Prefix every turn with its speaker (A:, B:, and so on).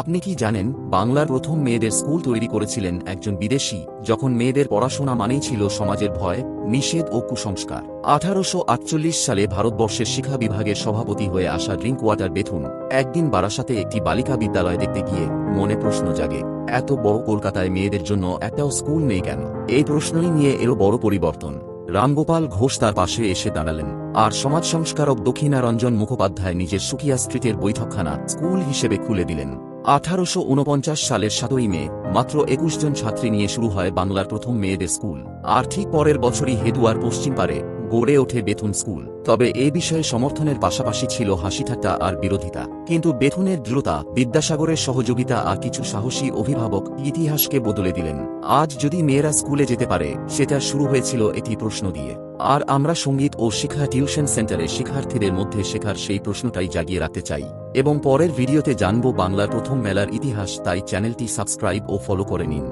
A: আপনি কি জানেন, বাংলার প্রথম মেয়েদের স্কুল তৈরি করেছিলেন একজন বিদেশি, যখন মেয়েদের পড়াশোনা মানেই ছিল সমাজের ভয়, নিষেধ ও কুসংস্কার। আঠারোশ আটচল্লিশ সালে ভারতবর্ষের শিক্ষা বিভাগের সভাপতি হয়ে আসা ড্রিঙ্ক ওয়াটার বেথুন, একদিন বারাসাতে একটি বালিকা বিদ্যালয় দেখতে গিয়ে মনে প্রশ্ন জাগে, এত বড় কলকাতায় মেয়েদের জন্য একটাও স্কুল নেই কেন? এই প্রশ্নই নিয়ে এরও বড় পরিবর্তন। রামগোপাল ঘোষ তার পাশে এসে দাঁড়ালেন, আর সমাজ সংস্কারক দক্ষিণারঞ্জন মুখোপাধ্যায় নিজের সুকিয়া স্ট্রিটের বৈঠকখানা স্কুল হিসেবে খুলে দিলেন। আঠারোশো ঊনপঞ্চাশ সালের সাতই মে, মাত্র একুশ জন ছাত্রী নিয়ে শুরু হয় বাংলার প্রথম মেয়েদের স্কুল। আর ঠিক পরের বছরই হেদুয়ার পশ্চিম পারে গড়ে ওঠে বেথুন স্কুল। তবে এ বিষয়ে সমর্থনের পাশাপাশি ছিল হাসিঠাট্টা আর বিরোধিতা। কিন্তু বেথুনের দৃঢ়তা, বিদ্যাসাগরের সহযোগিতা আর কিছু সাহসী অভিভাবক ইতিহাসকে বদলে দিলেন। আজ যদি মেয়েরা স্কুলে যেতে পারে, সেটা শুরু হয়েছিল একটি প্রশ্ন দিয়ে। আর আমরা সংগীত ও শিক্ষা টিউশন সেন্টারে শিক্ষার্থীদের মধ্যে শেখার সেই প্রশ্নটাই জাগিয়ে রাখতে চাই। এবং পরের ভিডিওতে জানব বাংলার প্রথম মেলার ইতিহাস, তাই চ্যানেলটি সাবস্ক্রাইব ও ফলো করে নিন।